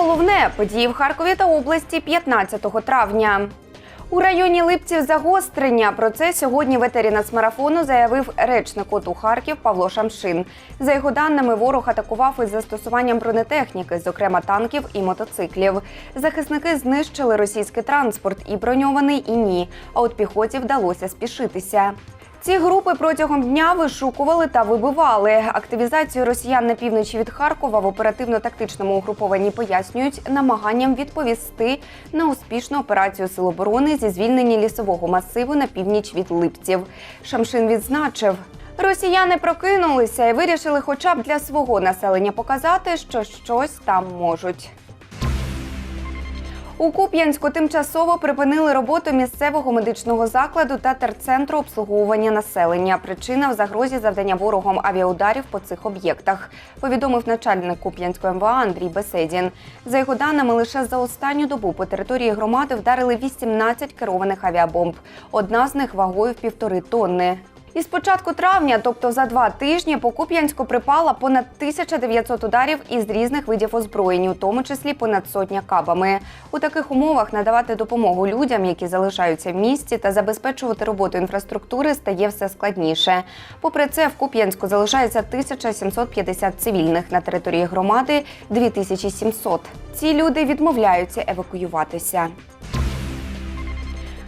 головне події в Харкові та області 15 травня. У районі Липців загострення. Про це сьогодні в етері нацмарафону заявив речник ОТУ Харків Павло Шамшин. За його даними, ворог атакував із застосуванням бронетехніки, зокрема танків і мотоциклів. Захисники знищили російський транспорт і броньований, і ні. А от піхоті вдалося спішитися. Ці групи протягом дня вишукували та вибивали. Активізацію росіян на півночі від Харкова в оперативно-тактичному угрупованні пояснюють намаганням відповісти на успішну операцію Сил оборони зі звільнення лісового масиву на північ від Липців. Шамшин відзначив. Росіяни прокинулися і вирішили, хоча б для свого населення показати, що щось там можуть. У Куп'янську тимчасово припинили роботу місцевого медичного закладу та терцентру обслуговування населення. Причина в загрозі завдання ворогом авіаударів по цих об'єктах, повідомив начальник Куп'янського МВА Андрій Беседін. За його даними, лише за останню добу по території громади вдарили 18 керованих авіабомб. Одна з них вагою в півтори тонни. Із початку травня, тобто за два тижні, по Куп'янську припала понад 1900 ударів із різних видів озброєнь, у тому числі понад сотня кабами. У таких умовах надавати допомогу людям, які залишаються в місті, та забезпечувати роботу інфраструктури стає все складніше. Попри це, в Куп'янську залишається 1750 цивільних на території громади 2700. Ці люди відмовляються евакуюватися.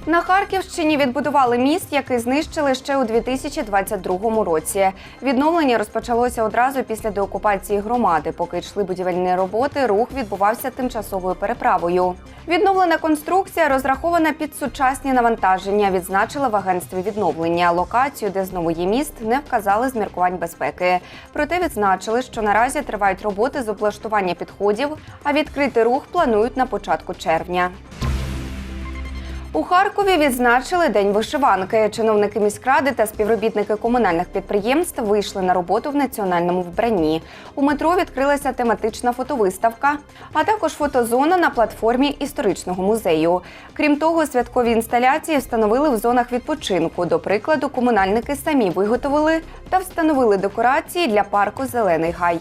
На Харківщині відбудували міст, який знищили ще у 2022 році. Відновлення розпочалося одразу після деокупації громади. Поки йшли будівельні роботи, рух відбувався тимчасовою переправою. Відновлена конструкція розрахована під сучасні навантаження. Відзначили в агентстві відновлення. Локацію, де знову є міст, не вказали з міркувань безпеки. Проте відзначили, що наразі тривають роботи з облаштування підходів, а відкрити рух планують на початку червня. У Харкові відзначили день вишиванки. Чиновники міськради та співробітники комунальних підприємств вийшли на роботу в національному вбранні. У метро відкрилася тематична фотовиставка, а також фотозона на платформі історичного музею. Крім того, святкові інсталяції встановили в зонах відпочинку. До прикладу, комунальники самі виготовили та встановили декорації для парку Зелений гай.